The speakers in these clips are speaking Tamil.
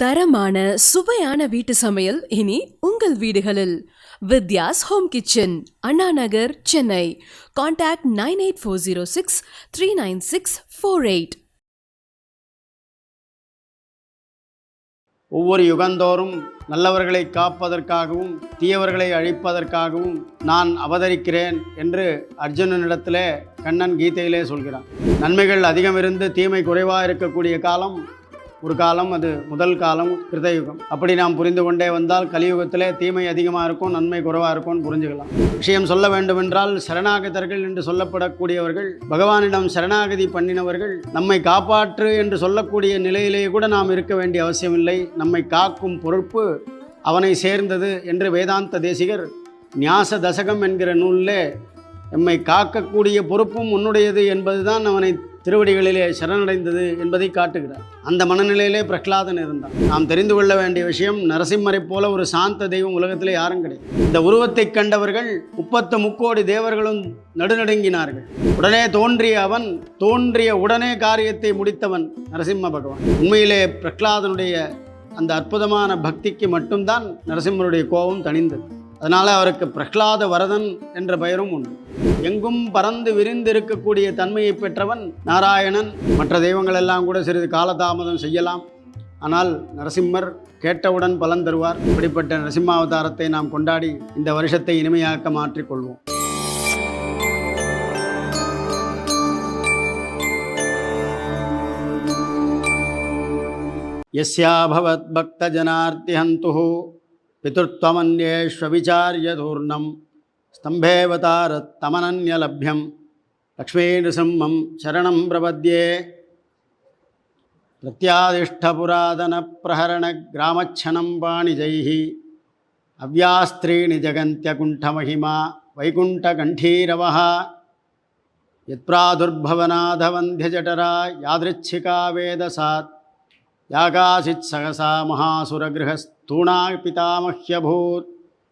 தரமான சுவையான வீட்டு சமையல் இனி உங்கள் வீடுகளில். Vidya's home kitchen Anna Nagar Chennai. Contact nine eight four zero six three nine six four eight ஒவ்வொரு யுகந்தோறும் நல்லவர்களை காப்பதற்காகவும் தீயவர்களை அழிப்பதற்காகவும் நான் அவதரிக்கிறேன் என்று அர்ஜுனனிடத்திலே கண்ணன் கீதையிலே சொல்கிறான். நன்மைகள் அதிகம் இருந்து தீமை குறைவாக இருக்கக்கூடிய காலம் ஒரு காலம் அது முதல் காலம் கிருதயுகம். அப்படி நாம் புரிந்து கொண்டே வந்தால் கலியுகத்திலே தீமை அதிகமாக இருக்கும் நன்மை குறைவாக இருக்கும்னு புரிஞ்சுக்கலாம். விஷயம் சொல்ல வேண்டுமென்றால் சரணாகதர்கள் என்று சொல்லப்படக்கூடியவர்கள் பகவானிடம் சரணாகதி பண்ணினவர்கள் நம்மை காப்பாற்று என்று சொல்லக்கூடிய நிலையிலேயே கூட நாம் இருக்க வேண்டிய அவசியமில்லை. நம்மை காக்கும் பொறுப்பு அவனை சேர்ந்தது என்று வேதாந்த தேசிகர் நியாச தசகம் என்கிற நூலில் எம்மை காக்கக்கூடிய பொறுப்பும் உன்னுடையது என்பதுதான் அவனை திருவடிகளிலே சரணடைந்தது என்பதை காட்டுகிறார். அந்த மனநிலையிலே பிரகலாதன் இருந்தான். நாம் தெரிந்து கொள்ள வேண்டிய விஷயம் நரசிம்மரைப் போல ஒரு சாந்த தெய்வம் உலகத்திலே யாரும் கிடையாது. இந்த உருவத்தை கண்டவர்கள் முப்பத்து முக்கோடி தேவர்களும் நடுநடுங்கினார்கள். உடனே தோன்றிய அவன் தோன்றிய உடனே காரியத்தை முடித்தவன் நரசிம்ம பகவான். உண்மையிலே பிரகலாதனுடைய அந்த அற்புதமான பக்திக்கு மட்டும்தான் நரசிம்மருடைய கோபம் தணிந்தது. அதனால் அவருக்கு பிரஹ்லாத வரதன் என்ற பெயரும் உண்டு எங்கும் பறந்து விரிந்து இருக்கக்கூடிய தன்மையை பெற்றவன் நாராயணன் மற்ற தெய்வங்கள் எல்லாம் கூட சிறிது காலதாமதம் செய்யலாம் ஆனால் நரசிம்மர் கேட்டவுடன் பலன் தருவார் இப்படிப்பட்ட நரசிம்மாவதாரத்தை நாம் கொண்டாடி இந்த வருஷத்தை இனிமையாக்க மாற்றிக்கொள்வோம் यस्याभवद्भक्तजनार्तिहन्तुः పితృత్వమన్యేష్విచార్యధూర్ణం స్తంభేవతారత్తమనన్యలభ్యం లక్ష్మీనృసింహం శరణం ప్రపద్యే ప్రత్యాదిష్టపురాదనప్రహరణగ్రామచ్చనం పాణిజై అవ్యాస్త్రీణి జగంత్యకుంఠమహిమ వైకుంఠకంఠీరవ యత్ప్రాదుర్భవనాథవంధ్యజఠరా యాదృచ్ఛికా వేదసాత్ யாகாசித் சகசா மகாசுரகிரகஸ்தூணா பிதாமஹ்யபூத்.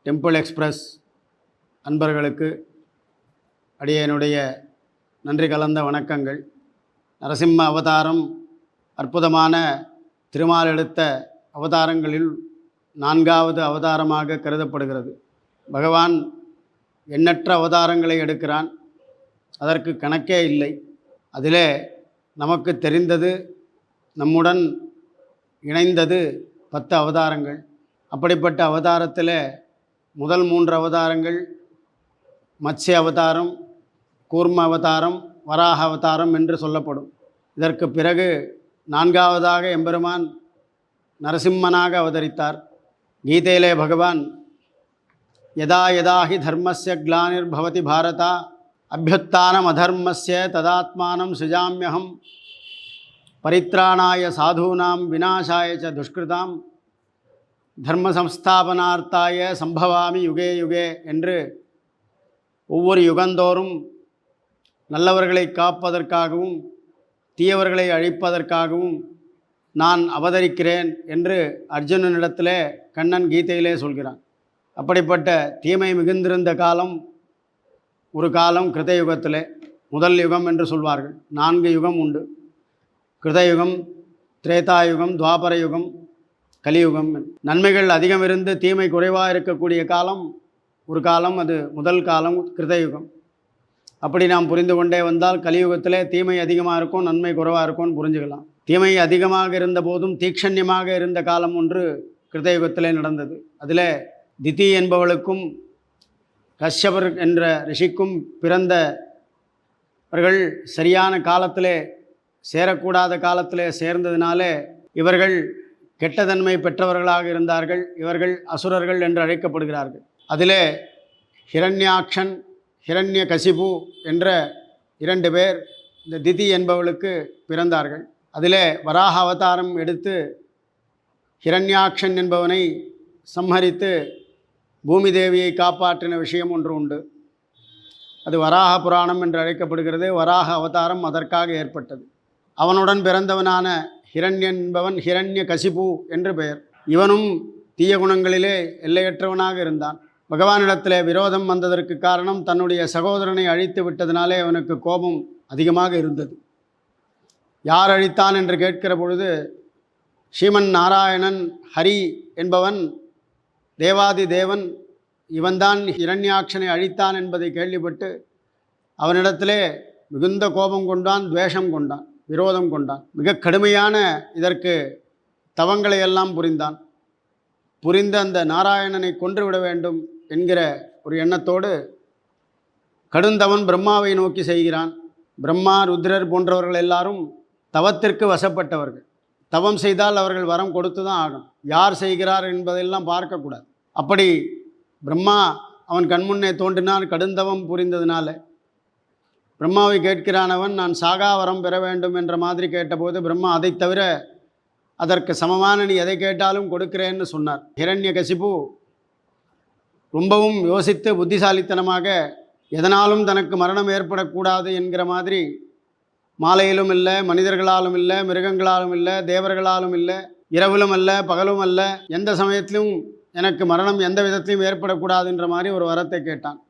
டெம்பிள் எக்ஸ்பிரஸ் அன்பர்களுக்கு அடியனுடைய நன்றி கலந்த வணக்கங்கள். நரசிம்ம அவதாரம் அற்புதமான திருமால் எடுத்த அவதாரங்களில் நான்காவது அவதாரமாக கருதப்படுகிறது. பகவான் எண்ணற்ற அவதாரங்களை எடுக்கிறான். அதற்கு கணக்கே இல்லை. அதிலே நமக்கு தெரிந்தது நம்முடன் இணைந்தது பத்து அவதாரங்கள். அப்படிப்பட்ட அவதாரத்தில் முதல் மூன்று அவதாரங்கள் மத்ஸ்ய அவதாரம் கூர்ம அவதாரம் வராக அவதாரம் என்று சொல்லப்படும். இதற்கு பிறகு நான்காவதாக எம்பெருமான் நரசிம்மனாக அவதரித்தார். கீதையிலே பகவான் யதா யதாஹி தர்மஸ்ய கிளானிர்பவதி பாரதா அபியுத்தானம் அதர்மஸ்ய ததாத்மானம் சுஜாமியகம் பரித்ராணாய சாதூனாம் விநாசாய ச துஷ்கிருதாம். தர்ம சம்ஸ்தாபனார்த்தாய சம்பவாமி யுகே யுகே என்று ஒவ்வொரு யுகந்தோறும் நல்லவர்களை காப்பதற்காகவும் தீயவர்களை அழிப்பதற்காகவும் நான் அவதரிக்கிறேன் என்று அர்ஜுனனிடத்திலே கண்ணன் கீதையிலே சொல்கிறான். அப்படிப்பட்ட தீமை மிகுந்திருந்த காலம் ஒரு காலம் கிருதயுகத்திலே முதல் யுகம் என்று சொல்வார்கள். நான்கு யுகம் உண்டு. கிருதயுகம் திரேதாயுகம் துவாபரயுகம் கலியுகம். நன்மைகள் அதிகம் இருந்து தீமை குறைவாக இருக்கக்கூடிய காலம் ஒரு காலம் அது முதல் காலம் கிருதயுகம். அப்படி நாம் புரிந்து கொண்டே வந்தால் கலியுகத்திலே தீமை அதிகமாக இருக்கும் நன்மை குறைவாக இருக்கும்னு புரிஞ்சுக்கலாம். தீமை அதிகமாக இருந்த போதும் தீக்ஷண்யமாக இருந்த காலம் ஒன்று கிருதயுகத்திலே நடந்தது. அதில் திதி என்பவளுக்கும் கஷ்யபர் என்ற ரிஷிக்கும் பிறந்தவர்கள் சரியான காலத்திலே சேரக்கூடாத காலத்தில் சேர்ந்ததினாலே இவர்கள் கெட்டதன்மை பெற்றவர்களாக இருந்தார்கள். இவர்கள் அசுரர்கள் என்று அழைக்கப்படுகிறார்கள். அதிலே ஹிரண்யாக்ஷன் ஹிரண்ய கசிபு என்ற இரண்டு பேர் இந்த திதி என்பவளுக்கு பிறந்தார்கள். அதிலே வராக அவதாரம் எடுத்து ஹிரண்யாக்ஷன் என்பவனை சம்ஹரித்து பூமி தேவியை காப்பாற்றின விஷயம் ஒன்று உண்டு. அது வராக புராணம் என்று அழைக்கப்படுகிறது. வராக அவதாரம் அதற்காக ஏற்பட்டது. அவனுடன் பிறந்தவனான ஹிரண்யன் என்பவன் ஹிரண்ய கசிபு என்று பெயர். இவனும் தீய குணங்களிலே எல்லையற்றவனாக இருந்தான். பகவானிடத்திலே விரோதம் வந்ததற்கு காரணம் தன்னுடைய சகோதரனை அழித்து விட்டதினாலே அவனுக்கு கோபம் அதிகமாக இருந்தது. யார் அழித்தான் என்று கேட்கிற பொழுது ஸ்ரீமன் நாராயணன் ஹரி என்பவன் தேவாதி தேவன் இவன்தான் இரண்யாட்சனை அழித்தான் என்பதை கேள்விப்பட்டு அவனிடத்திலே மிகுந்த கோபம் கொண்டான் துவேஷம் கொண்டான். விரோதம் கொண்டான். மிக கடுமையான இதற்கு தவங்களை எல்லாம் புரிந்தான். புரிந்த அந்த நாராயணனை கொன்றுவிட வேண்டும் என்கிற ஒரு எண்ணத்தோடு கடுந்தவன் பிரம்மாவை நோக்கி செய்கிறான். பிரம்மா ருத்ரர் போன்றவர்கள் எல்லாரும் தவத்திற்கு வசப்பட்டவர்கள். தவம் செய்தால் அவர்கள் வரம் கொடுத்து தான் ஆகும் யார் செய்கிறார் என்பதெல்லாம் பார்க்கக்கூடாது. அப்படி பிரம்மா அவன் கண்முன்னே தோன்றினால் கடுந்தவம் புரிந்ததுனால பிரம்மாவை கேட்கிறானவன் நான் சாகாவரம் பெற வேண்டும் என்ற மாதிரி கேட்டபோது பிரம்மா அதைத் தவிர அதற்கு சமமான நீ எதை கேட்டாலும் கொடுக்கிறேன்னு சொன்னார். ஹிரண்ய கசிபு ரொம்பவும் யோசித்து புத்திசாலித்தனமாக எதனாலும் தனக்கு மரணம் ஏற்படக்கூடாது என்கிற மாதிரி மாலையிலும் இல்லை மனிதர்களாலும் இல்லை மிருகங்களாலும் இல்லை தேவர்களாலும் இல்லை இரவிலும் அல்ல பகலும் அல்ல எந்த சமயத்திலும் எனக்கு மரணம் எந்த விதத்திலும் ஏற்படக்கூடாதுன்ற மாதிரி ஒரு வரத்தை கேட்டான்.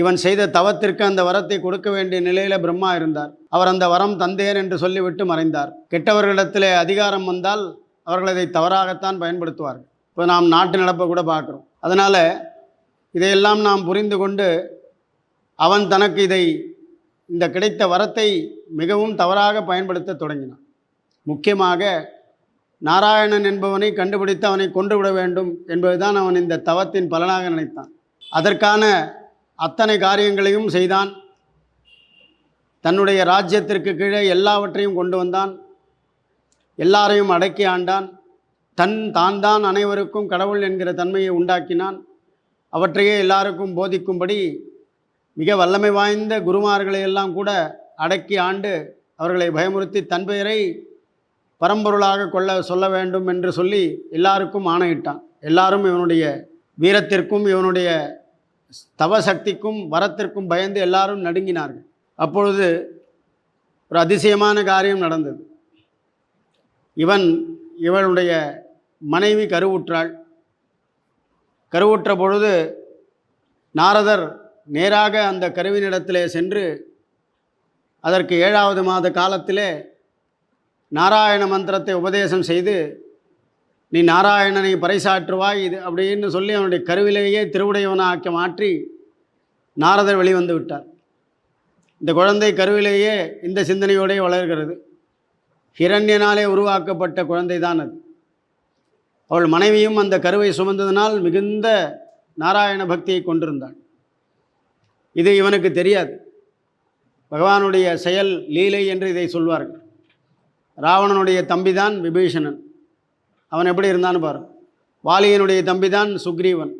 இவன் செய்த தவத்திற்கு அந்த வரத்தை கொடுக்க வேண்டிய நிலையில் பிரம்மா இருந்தார். அவர் அந்த வரம் தந்தேன் என்று சொல்லிவிட்டு மறைந்தார். கெட்டவர்களிடத்திலே அதிகாரம் வந்தால் அவர்கள் அதை தவறாகத்தான் பயன்படுத்துவார்கள். இப்போ நாம் நாட்டு நடப்பை கூட பார்க்குறோம். அதனால் இதையெல்லாம் நாம் புரிந்து கொண்டு அவன் தனக்கு இதை இந்த கிடைத்த வரத்தை மிகவும் தவறாக பயன்படுத்த தொடங்கினான். முக்கியமாக நாராயணன் என்பவனை கண்டுபிடித்து அவனை கொன்றுவிட வேண்டும் என்பதுதான் அவன் இந்த தவத்தின் பலனாக நினைத்தான். அதற்கான அத்தனை காரியங்களையும் செய்தான். தன்னுடைய ராஜ்யத்திற்கு கீழே எல்லாவற்றையும் கொண்டு வந்தான். எல்லாரையும் அடக்கி ஆண்டான். தன் தான் தான் அனைவருக்கும் கடவுள் என்கிற தன்மையை உண்டாக்கினான். அவற்றையே எல்லாருக்கும் போதிக்கும்படி மிக வல்லமை வாய்ந்த குருமார்களை எல்லாம் கூட அடக்கி ஆண்டு அவர்களை பயமுறுத்தி தன் பெயரை பரம்பொருளாக கொள்ள சொல்ல வேண்டும் என்று சொல்லி எல்லாருக்கும் ஆணையிட்டான். எல்லாரும் இவனுடைய வீரத்திற்கும் இவனுடைய தவசக்திக்கும் வரத்திற்கும் பயந்து எல்லாரும் நடுங்கினார்கள். அப்பொழுது ஒரு அதிசயமான காரியம் நடந்தது. இவன் இவனுடைய மனைவி கருவுற்றாள். கருவுற்ற பொழுது நாரதர் நேராக அந்த கருவினிடத்திலே சென்று அதற்கு ஏழாவது மாத காலத்திலே நாராயண மந்திரத்தை உபதேசம் செய்து நீ நாராயணனை பறைசாற்றுவாய் இது அப்படின்னு சொல்லி அவனுடைய கருவிலேயே திருவுடையவனாக்க மாற்றி நாரதர் வெளிவந்து விட்டார். இந்த குழந்தை கருவிலேயே இந்த சிந்தனையோடே வளர்கிறது. ஹிரண்யனாலே உருவாக்கப்பட்ட குழந்தை தான் அது. அவள் மனைவியும் அந்த கருவை சுமந்ததினால் மிகுந்த நாராயண பக்தியை கொண்டிருந்தாள். இது இவனுக்கு தெரியாது. பகவானுடைய செயல் லீலை என்று இதை சொல்வார்கள். ராவணனுடைய தம்பிதான் விபீஷணன். அவன் எப்படி இருந்தான்னு பாரு. வாலியனுடைய தம்பிதான் சுக்ரீவன்.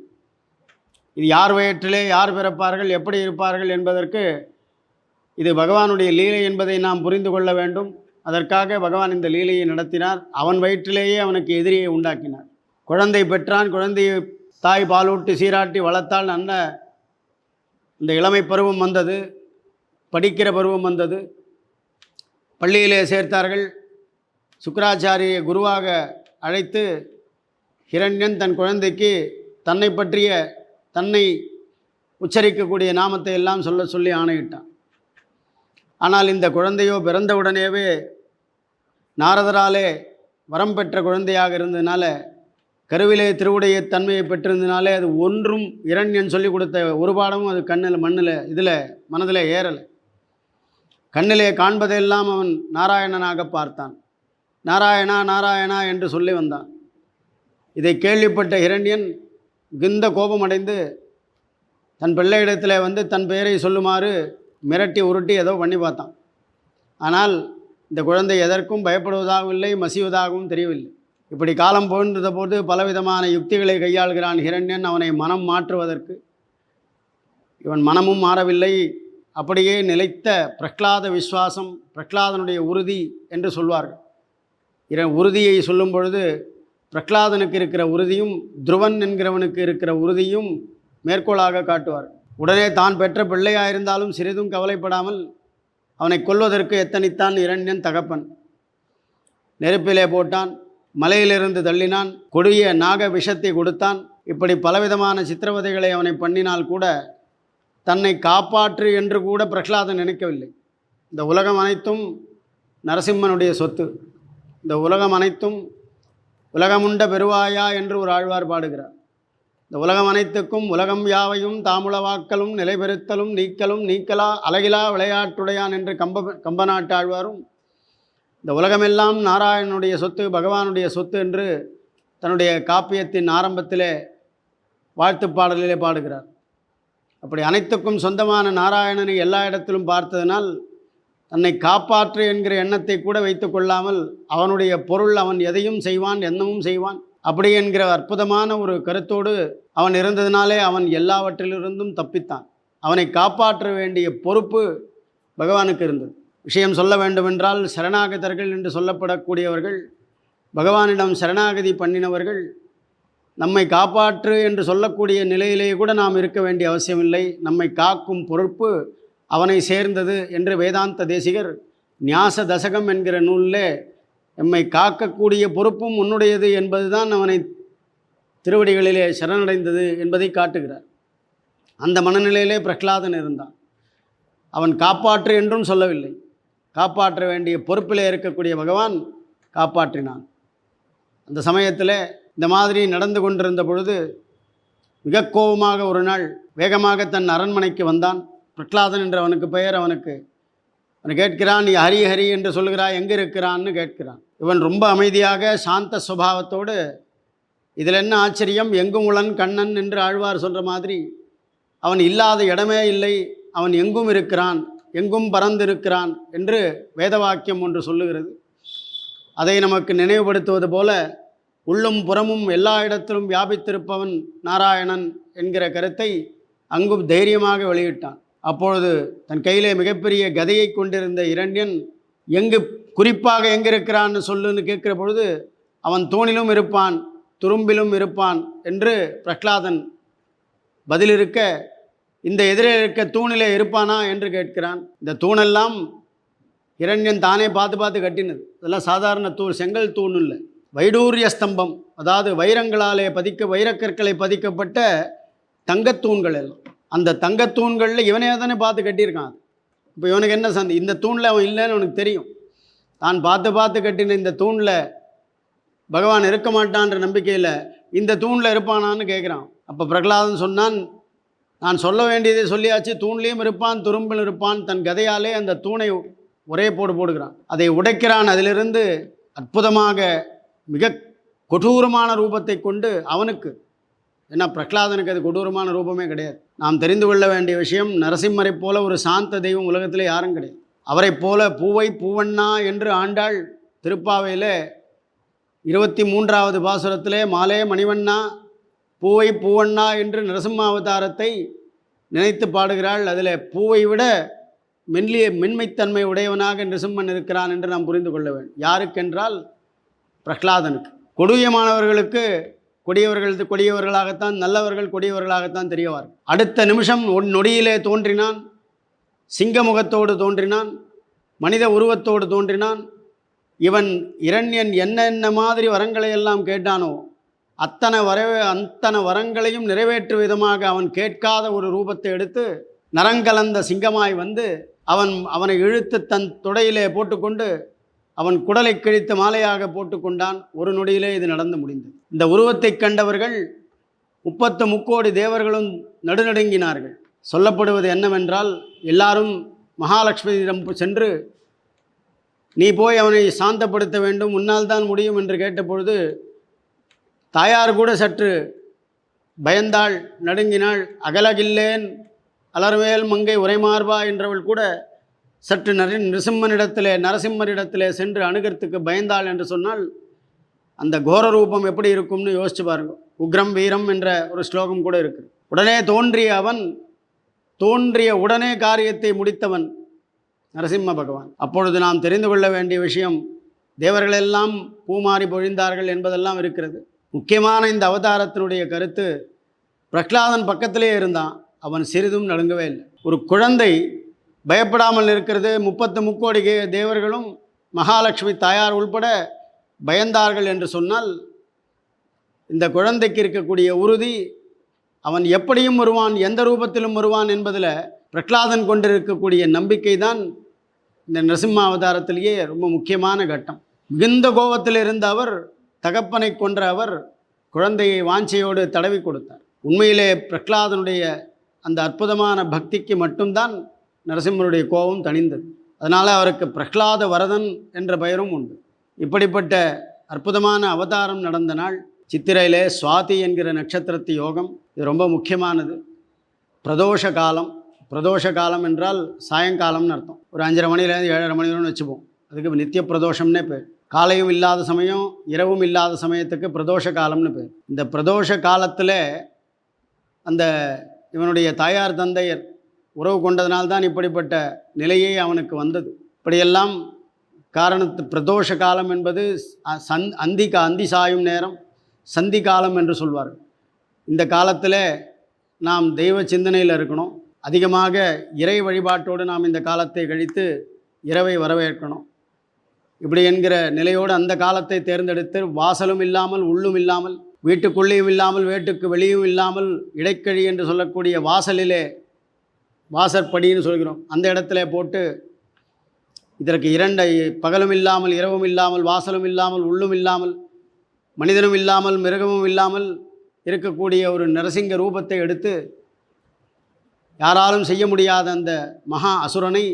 இது யார் வயிற்றிலே யார் பிறப்பார்கள் எப்படி இருப்பார்கள் என்பதற்கு இது பகவானுடைய லீலை என்பதை நாம் புரிந்து கொள்ள வேண்டும். அதற்காக பகவான் இந்த லீலையை நடத்தினார். அவன் வயிற்றிலேயே அவனுக்கு எதிரியை உண்டாக்கினார். குழந்தை பெற்றான் குழந்தையை தாய் பாலூட்டி சீராட்டி வளர்த்தால் நல்ல இந்த இளமை பருவம் வந்தது படிக்கிற பருவம் வந்தது. பள்ளியிலே சேர்த்தார்கள். சுக்கராச்சாரியை குருவாக அழைத்து ஹிரண்யன் தன் குழந்தைக்கு தன்னை பற்றிய தன்னை உச்சரிக்கக்கூடிய நாமத்தை எல்லாம் சொல்ல சொல்லி ஆணையிட்டான். ஆனால் இந்த குழந்தையோ பிறந்தவுடனேவே நாரதராலே வரம் பெற்ற குழந்தையாக இருந்ததுனால கருவிலே திருவுடைய தன்மையை பெற்றிருந்தனாலே அது ஒன்றும் இரண்யன் சொல்லி கொடுத்த ஒரு பாடமும் அது கண்ணில் மண்ணில் இதில் மனதில் ஏறலை. கண்ணிலே காண்பதெல்லாம் அவன் நாராயணனாக பார்த்தான். நாராயணா நாராயணா என்று சொல்லி வந்தான். இதை கேள்விப்பட்ட ஹிரண்யன் கிந்த கோபமடைந்து தன் பிள்ளையிடத்தில் வந்து தன் பெயரை சொல்லுமாறு மிரட்டி உருட்டி ஏதோ பண்ணி பார்த்தான். ஆனால் இந்த குழந்தை எதற்கும் பயப்படுவதாகவும் இல்லை மசிவதாகவும் தெரியவில்லை. இப்படி காலம் போன்றத போது பலவிதமான யுக்திகளை கையாளுகிறான் ஹிரண்யன் அவனை மனம் மாற்றுவதற்கு. இவன் மனமும் மாறவில்லை. அப்படியே நிலைத்த பிரஹ்லாத விஸ்வாசம் பிரஹ்லாதனுடைய உறுதி என்று சொல்வார்கள். இர உறுதியை சொல்லும் பொழுது பிரகலாதனுக்கு இருக்கிற உறுதியும் துருவன் என்கிறவனுக்கு இருக்கிற உறுதியும் மேற்கோளாக காட்டுவார். உடனே தான் பெற்ற பிள்ளையாக இருந்தாலும் சிறிதும் கவலைப்படாமல் அவனை கொல்வதற்கு எத்தனித்தான் இரண்யன் தகப்பன். நெருப்பிலே போட்டான் மலையிலிருந்து தள்ளினான் கொடிய நாக விஷத்தை கொடுத்தான். இப்படி பலவிதமான சித்திரவதைகளை அவனை பண்ணினால் கூட தன்னை காப்பாற்று என்று கூட பிரகலாதன் நினைக்கவில்லை. இந்த உலகம் அனைத்தும் நரசிம்மனுடைய சொத்து. இந்த உலகம் அனைத்தும் உலகமுண்ட பெருவாயா என்று ஒரு ஆழ்வார் பாடுகிறார். இந்த உலகம் அனைத்துக்கும் உலகம் யாவையும் தாமுளவாக்கலும் நிலைபெறுத்தலும் நீக்கலும் நீக்கலா அழகிலா விளையாட்டுடையான் என்று கம்ப கம்பநாட்டு ஆழ்வாரும் இந்த உலகமெல்லாம் நாராயணனுடைய சொத்து பகவானுடைய சொத்து என்று தன்னுடைய காப்பியத்தின் ஆரம்பத்திலே வாழ்த்துப் பாடலிலே பாடுகிறார். அப்படி அனைத்துக்கும் சொந்தமான நாராயணனை எல்லா இடத்திலும் பார்த்ததனால் தன்னை காப்பாற்று என்கிற எண்ணத்தை கூட வைத்து கொள்ளாமல் அவனுடைய பொருள் அவன் எதையும் செய்வான் என்னமும் செய்வான். அப்படி என்கிற அற்புதமான ஒரு கருத்தோடு அவன் இருந்ததினாலே அவன் எல்லாவற்றிலிருந்தும் தப்பித்தான். அவனை காப்பாற்ற வேண்டிய பொறுப்பு பகவானுக்கு இருந்தது. விஷயம் சொல்ல வேண்டுமென்றால் சரணாகதர்கள் என்று சொல்லப்படக்கூடியவர்கள் பகவானிடம் சரணாகதி பண்ணினவர்கள் நம்மை காப்பாற்று என்று சொல்லக்கூடிய நிலையிலேயே கூட நாம் இருக்க வேண்டிய அவசியமில்லை. நம்மை காக்கும் பொறுப்பு அவனை சேர்ந்தது என்று வேதாந்த தேசிகர் ஞாச தசகம் என்கிற நூலிலே எம்மை காக்கக்கூடிய பொறுப்பும் உன்னுடையது என்பதுதான் அவனை திருவடிகளிலே சரணடைந்தது என்பதை காட்டுகிறார். அந்த மனநிலையிலே பிரகலாதன் இருந்தான். அவன் காப்பாற்று என்றும் சொல்லவில்லை. காப்பாற்ற வேண்டிய பொறுப்பிலே இருக்கக்கூடிய பகவான் காப்பாற்றினான். அந்த சமயத்தில் இந்த மாதிரி நடந்து கொண்டிருந்த பொழுது மிக கோபமாக ஒரு நாள் வேகமாக தன் அரண்மனைக்கு வந்தான். பிரகலாதன் என்ற அவனுக்கு பெயர் அவனுக்கு. அவன் கேட்கிறான் நீ ஹரி ஹரி என்று சொல்கிறாய் எங்கே இருக்கிறான்னு கேட்கிறான். இவன் ரொம்ப அமைதியாக சாந்த சுபாவத்தோடு இதில் என்ன ஆச்சரியம்? எங்கும் உளன் கண்ணன் என்று ஆழ்வார் சொல்கிற மாதிரி அவன் இல்லாத இடமே இல்லை. அவன் எங்கும் இருக்கிறான் எங்கும் பறந்திருக்கிறான் என்று வேதவாக்கியம் ஒன்று சொல்லுகிறது. அதை நமக்கு நினைவுபடுத்துவது போல உள்ளும் புறமும் எல்லா இடத்திலும் வியாபித்திருப்பவன் நாராயணன் என்கிற கருத்தை அங்கும் தைரியமாக வெளியிட்டான். அப்பொழுது தன் கையிலே மிகப்பெரிய கதையை கொண்டிருந்த இரண்யன் எங்கு குறிப்பாக எங்கிருக்கிறான்னு சொல்லுன்னு கேட்கிற பொழுது அவன் தூணிலும் இருப்பான் துரும்பிலும் இருப்பான் என்று பிரகலாதன் பதிலிருக்க இந்த எதிரே இருக்க தூணிலே இருப்பானா? என்று கேட்கிறான். இந்த தூணெல்லாம் இரண்யன் தானே பார்த்து பார்த்து கட்டினது. இதெல்லாம் சாதாரண தூள் செங்கல் தூண் இல்லை. வைடூரிய ஸ்தம்பம் அதாவது வைரங்களாலே பதிக்க வைரக்கற்களை பதிக்கப்பட்ட தங்கத்தூண்கள் எல்லாம். அந்த தங்கத்தூண்களில் இவனே தானே பார்த்து கட்டியிருக்கான். இப்போ இவனுக்கு என்ன சந்தி? இந்த தூணில் அவன் இல்லைன்னு அவனுக்கு தெரியும். தான் பார்த்து பார்த்து கட்டின இந்த தூணில் பகவான் இருக்க மாட்டான்ற நம்பிக்கையில் இந்த தூணில் இருப்பானான்னு கேட்குறான் அப்போ பிரகலாதன் சொன்னான் நான் சொல்ல வேண்டியதை சொல்லியாச்சு. தூண்லேயும் இருப்பான் துரும்பில் இருப்பான். தன் கதையாலே அந்த தூணை ஒரே போடு போடுகிறான். அதை உடைக்கிறான். அதிலிருந்து அற்புதமாக மிக கொடூரமான ரூபத்தை கொண்டு அவனுக்கு ஏன்னா பிரகலாதனுக்கு அது கொடூரமான ரூபமே கிடையாது. நாம் தெரிந்து கொள்ள வேண்டிய விஷயம் நரசிம்மரை போல ஒரு சாந்த தெய்வம் உலகத்தில் யாரும் கிடையாது. அவரைப் போல பூவை பூவண்ணா என்று ஆண்டாள் திருப்பாவையில் இருபத்தி மூன்றாவது பாசுரத்திலே மாலே மணிவண்ணா பூவை பூவண்ணா என்று நரசிம்ம அவதாரத்தை நினைத்து பாடுகிறாள். அதில் பூவை விட மெல்லிய மென்மைத்தன்மை உடையவனாக நரசிம்மன் இருக்கிறான் என்று நாம் புரிந்து கொள்ள வேண்டும். யாருக்கென்றால் பிரகலாதனுக்கு. கொடியமானவர்களுக்கு கொடியவர்களது கொடியவர்களாகத்தான் நல்லவர்கள் கொடியவர்களாகத்தான் தெரியவார் அடுத்த நிமிஷம் ஒன் நொடியிலே தோன்றினான் சிங்கமுகத்தோடு தோன்றினான் மனித உருவத்தோடு தோன்றினான். இவன் இரண்யன் என்னென்ன மாதிரி வரங்களை எல்லாம் கேட்டானோ அத்தனை வரவே அத்தனை வரங்களையும் நிறைவேற்று விதமாக அவன் கேட்காத ஒரு ரூபத்தை எடுத்து நரங்கலந்த சிங்கமாய் வந்து அவன் அவனை இழுத்து தன் தொடையிலே போட்டுக்கொண்டு அவன் குடலை கிழித்து மாலையாக போட்டுக்கொண்டான். ஒரு நொடியிலே இது நடந்து முடிந்தது. இந்த உருவத்தை கண்டவர்கள் முப்பத்து முக்கோடி தேவர்களும் நடுநடுங்கினார்கள். சொல்லப்படுவது என்னவென்றால் எல்லாரும் மகாலட்சுமியிடம் சென்று நீ போய் அவனை சாந்தப்படுத்த வேண்டும் உன்னால் தான் முடியும் என்று கேட்டபொழுது தாயார் கூட சற்று பயந்தாள் நடுங்கினாள் அகலகில்லேன் அலர்வேல் மங்கை உரைமார்பா என்றவள் கூட சற்று நரி நிருசிம்மனிடத்திலே நரசிம்மரிடத்திலே சென்று அணுகிறதுக்கு பயந்தாள் என்று சொன்னால் அந்த கோர ரூபம் எப்படி இருக்கும்னு யோசிச்சு பாருங்க. உக்ரம் வீரம் என்ற ஒரு ஸ்லோகம் கூட இருக்கு. உடனே தோன்றிய அவன் தோன்றிய உடனே காரியத்தை முடித்தவன் நரசிம்ம பகவான். அப்பொழுது நாம் தெரிந்து கொள்ள வேண்டிய விஷயம் தேவர்களெல்லாம் பூமாறி பொழிந்தார்கள் என்பதெல்லாம் இருக்கிறது. முக்கியமான இந்த அவதாரத்தினுடைய கருத்து பிரகலாதன் பக்கத்திலே இருந்தான். அவன் சிறிதும் நடுங்கவே இல்லை. ஒரு குழந்தை பயப்படாமல் இருக்கிறது முப்பத்து முக்கோடி தேவர்களும் மகாலட்சுமி தாயார் உள்பட பயந்தார்கள் என்று சொன்னால் இந்த குழந்தைக்கு இருக்கக்கூடிய உறுதி அவன் எப்படியும் வருவான் எந்த ரூபத்திலும் வருவான் என்பதில் பிரகலாதன் கொண்டிருக்கக்கூடிய நம்பிக்கை தான் இந்த நரசிம்ம அவதாரத்திலேயே ரொம்ப முக்கியமான கட்டம். மிகுந்த கோபத்தில் இருந்த அவர் தகப்பனை கொன்ற அவர் குழந்தையை வாஞ்சையோடு தடவி கொடுத்தார். உண்மையிலே பிரகலாதனுடைய அந்த அற்புதமான பக்திக்கு மட்டும்தான் நரசிம்மருடைய கோபம் தணிந்தது. அதனால் அவருக்கு பிரஹ்லாத வரதன் என்ற பெயரும் உண்டு. இப்படிப்பட்ட அற்புதமான அவதாரம் நடந்த நாள் சித்திரையிலே சுவாதி என்கிற நட்சத்திரத்து யோகம் இது ரொம்ப முக்கியமானது. பிரதோஷ காலம் பிரதோஷ காலம் என்றால் சாயங்காலம்னு அர்த்தம். ஒரு அஞ்சரை மணிலேருந்து ஏழரை மணி வரையும் வச்சுப்போம். அதுக்கு நித்திய பிரதோஷம்னே பேர். காலையும் இல்லாத சமயம் இரவும் இல்லாத சமயத்துக்கு பிரதோஷ காலம்னு பேர். இந்த பிரதோஷ காலத்தில் அந்த இவனுடைய தாயார் தந்தையர் உறவு கொண்டதனால்தான் இப்படிப்பட்ட நிலையே அவனுக்கு வந்தது. இப்படியெல்லாம் காரணத்து பிரதோஷ காலம் என்பது அ- சந் அந்தி அந்தி சாயும் நேரம் சந்தி காலம் என்று சொல்வார்கள் இந்த காலத்தில் நாம் தெய்வ சிந்தனையில் இருக்கணும். அதிகமாக இறை வழிபாட்டோடு நாம் இந்த காலத்தை கழித்து இரவை வரவேற்கணும். இப்படி என்கிற நிலையோடு அந்த காலத்தை தேர்ந்தெடுத்து வாசலும் இல்லாமல் உள்ளும் இல்லாமல் வீட்டுக்குள்ளேயும் இல்லாமல் வீட்டுக்கு வெளியும் இல்லாமல் இடைக்கழி என்று சொல்லக்கூடிய வாசலிலே வாசற்படின்னு சொல்கிறோம். அந்த இடத்துல போட்டு இதற்கு இரண்டு பகலும் இல்லாமல் இரவும் இல்லாமல் வாசலும் இல்லாமல் உள்ளும் இல்லாமல் மனிதனும் இல்லாமல் மிருகமும் இல்லாமல் இருக்கக்கூடிய ஒரு நரசிங்க ரூபத்தை எடுத்து யாராலும் செய்ய முடியாத அந்த மகா அசுரனை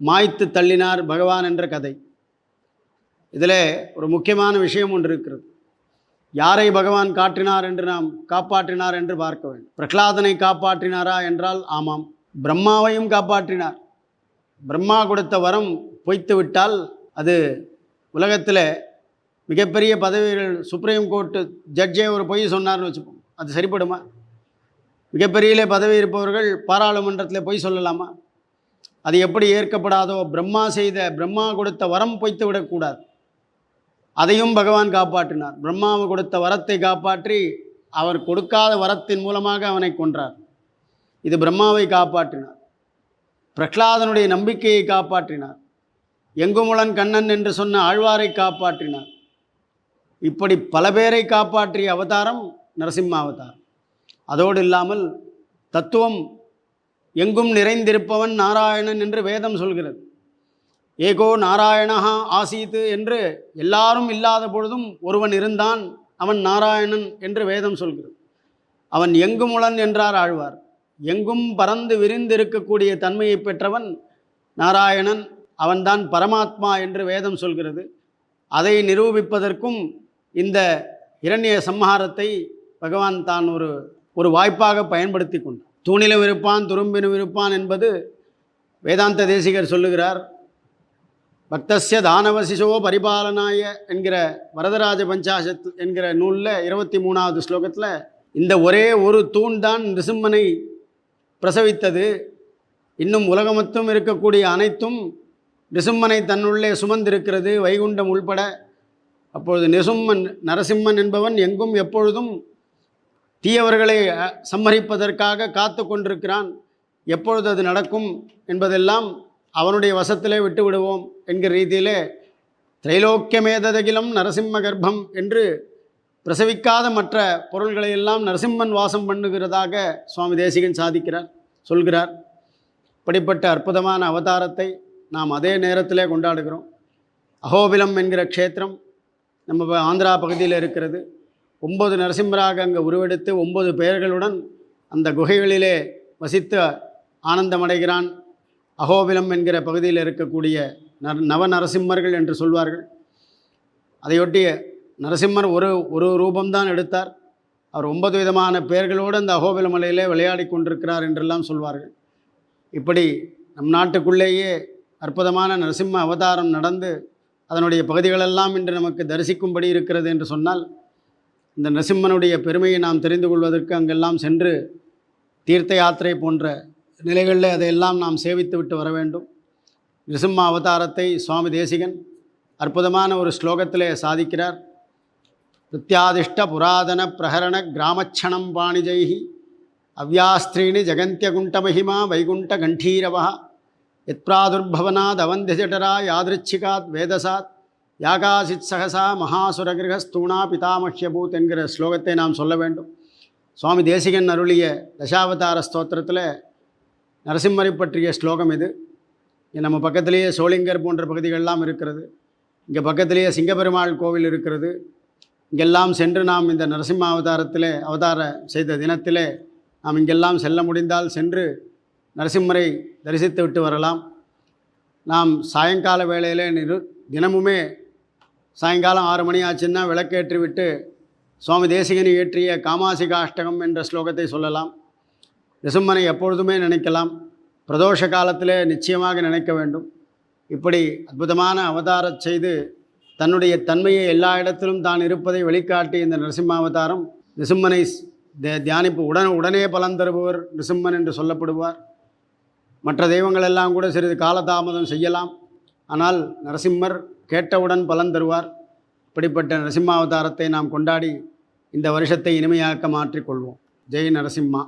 மாய்த்து தள்ளினார் பகவான் என்ற கதை. இதில் ஒரு முக்கியமான விஷயம் ஒன்று இருக்கிறது. யாரை பகவான் காற்றினார் என்று நாம் காப்பாற்றினார் என்று பார்க்க வேண்டும். பிரகலாதனை காப்பாற்றினாரா என்றால் ஆமாம். பிரம்மாவையும் காப்பாற்றினார். பிரம்மா கொடுத்த வரம் பொய்த்து விட்டால் அது உலகத்தில் மிகப்பெரிய பதவிகள் சுப்ரீம் கோர்ட்டு ஜட்ஜே ஒரு பொய் சொன்னார்னு வச்சுப்போம். அது சரிப்படுமா? மிகப்பெரிய பதவி இருப்பவர்கள் பாராளுமன்றத்தில் பொய் சொல்லலாமா? அது எப்படி ஏற்கப்படாதோ? பிரம்மா செய்த பிரம்மா கொடுத்த வரம் பொய்த்து விடக்கூடாது. அதையும் பகவான் காப்பாற்றினார். பிரம்மாவை கொடுத்த வரத்தை காப்பாற்றி அவர் கொடுக்காத வரத்தின் மூலமாக அவனை கொன்றார். இது பிரம்மாவை காப்பாற்றினார். பிரகலாதனுடைய நம்பிக்கையை காப்பாற்றினார். எங்குமுளன் கண்ணன் என்று சொன்ன ஆழ்வாரை காப்பாற்றினார். இப்படி பல பேரை காப்பாற்றிய அவதாரம் நரசிம்ம அவதாரம். அதோடு இல்லாமல் தத்துவம் எங்கும் நிறைந்திருப்பவன் நாராயணன் என்று வேதம் சொல்கிறது. ஏகோ நாராயணஹா ஆசீத்து என்று எல்லாரும் இல்லாத பொழுதும் ஒருவன் இருந்தான் அவன் நாராயணன் என்று வேதம் சொல்கிறது. அவன் எங்குமுளன் என்றார் ஆழ்வார். எங்கும் பறந்து விரிந்திருக்கக்கூடிய தன்மையை பெற்றவன் நாராயணன் அவன்தான் பரமாத்மா என்று வேதம் சொல்கிறது. அதை நிரூபிப்பதற்கும் இந்த இரண்ய சம்ஹாரத்தை பகவான் தான் ஒரு ஒரு வாய்ப்பாக பயன்படுத்தி கொண்டான் தூணிலும் இருப்பான் துரும்பினும் இருப்பான் என்பது வேதாந்த தேசிகர் சொல்லுகிறார். பக்தஸ்ய தானவசிசோ பரிபாலனாய என்கிற வரதராஜ பஞ்சாசத் என்கிற நூலில் இருபத்தி மூணாவது ஸ்லோகத்தில் இந்த ஒரே ஒரு தூண் தான் நிருசிம்மனை பிரசவித்தது. இன்னும் உலகமத்தும் இருக்கக்கூடிய அனைத்தும் நிருசிம்மனை தன்னுள்ளே சுமந்திருக்கிறது வைகுண்டம் உள்பட. அப்பொழுது நிருசிம்மன் நரசிம்மன் என்பவன் எங்கும் எப்பொழுதும் தீயவர்களை சம்மரிப்பதற்காக காத்து கொண்டிருக்கிறான். எப்பொழுது அது நடக்கும் என்பதெல்லாம் அவனுடைய வசத்திலே விட்டு விடுவோம் என்கிற ரீதியிலே திரைலோக்கியமேததகிலம் நரசிம்ம கர்ப்பம் என்று பிரசவிக்காத மற்ற பொருள்களை எல்லாம் நரசிம்மன் வாசம் பண்ணுகிறதாக சுவாமி தேசிகன் சாதிக்கிறார் சொல்கிறார். இப்படிப்பட்ட அற்புதமான அவதாரத்தை நாம் அதே நேரத்திலே கொண்டாடுகிறோம். அகோபிலம் என்கிற க்ஷேத்திரம் நம்ம ஆந்திரா பகுதியில் இருக்கிறது. ஒன்பது நரசிம்மராக அங்கே உருவெடுத்து ஒன்பது பெயர்களுடன் அந்த குகைகளிலே வசித்து ஆனந்தமடைகிறான். அகோபிலம் என்கிற பகுதியில் இருக்கக்கூடிய நர் நவ நரசிம்மர்கள் என்று சொல்வார்கள். அதையொட்டி நரசிம்மர் ஒரு ஒரு ரூபம்தான் எடுத்தார். அவர் ஒன்பது விதமான பெயர்களோடு அந்த அகோபில மலையிலே விளையாடி கொண்டிருக்கிறார் என்றெல்லாம் சொல்வார்கள். இப்படி நம் நாட்டுக்குள்ளேயே அற்புதமான நரசிம்ம அவதாரம் நடந்து அதனுடைய பகுதிகளெல்லாம் இன்று நமக்கு தரிசிக்கும்படி இருக்கிறது என்று சொன்னால் இந்த நரசிம்மனுடைய பெருமையை நாம் தெரிந்து கொள்வதற்கு அங்கெல்லாம் சென்று தீர்த்த யாத்திரை போன்ற நிலைகளில் அதையெல்லாம் நாம் சேவித்து விட்டு வர வேண்டும். நிருசிம்ம அவதாரத்தை சுவாமி தேசிகன் அற்புதமான ஒரு ஸ்லோகத்திலே சாதிக்கிறார். பிரத்யாதிஷ்ட புராதன பிரகரண கிராமச்சணம் பாணிஜைஹி அவ்யாஸ்திரீணி ஜகந்தியகுண்டமஹிமா வைகுண்ட கண்டீரவா யத்பிராதுர்பவனாத் அவந்திஜடரா யாதிருச்சிகாத் வேதசாத் யாகாசித் சகசா மகாசுரகிரகஸ்தூணா பிதாமஹ்யபூத் என்கிற ஸ்லோகத்தை நாம் சொல்ல வேண்டும் சுவாமி தேசிகன் அருளிய தசாவதார ஸ்தோத்திரத்தில் நரசிம்மரை பற்றிய ஸ்லோகம் இது. நம்ம பக்கத்திலேயே சோளிங்கர் போன்ற பகுதிகளெலாம் இருக்கிறது. இங்கே பக்கத்திலேயே சிங்கப்பெருமாள் கோவில் இருக்கிறது. இங்கெல்லாம் சென்று நாம் இந்த நரசிம்ம அவதாரத்தில் அவதார செய்த தினத்திலே நாம் இங்கெல்லாம் செல்ல முடிந்தால் சென்று நரசிம்மரை தரிசித்து விட்டு வரலாம். நாம் சாயங்கால வேளையிலே நிரு தினமுமே சாயங்காலம் ஆறு மணி ஆச்சுன்னா விளக்கேற்றி விட்டு சுவாமி தேசிகனை இயற்றிய காமாசிகா அஷ்டகம் என்ற ஸ்லோகத்தை சொல்லலாம். நிசும்மனை எப்பொழுதுமே நினைக்கலாம். பிரதோஷ காலத்திலே நிச்சயமாக நினைக்க வேண்டும். இப்படி அற்புதமான அவதாரம் செய்து தன்னுடைய தன்மையை எல்லா இடத்திலும் தான் இருப்பதை வெளிக்காட்டி இந்த நரசிம்ம அவதாரம் நிசும்மனை த- தியானிப்பு உடனே உடனே பலன் தருபவர் நிசும்மன் என்று சொல்லப்படுவார். மற்ற தெய்வங்கள் எல்லாம் கூட சிறிது காலதாமதம் செய்யலாம். ஆனால் நரசிம்மர் கேட்டவுடன் பலன் தருவார். இப்படிப்பட்ட நரசிம்மாவதாரத்தை நாம் கொண்டாடி இந்த வருஷத்தை இனிமையாக்க மாற்றிக்கொள்வோம் ஜெய் நரசிம்மா.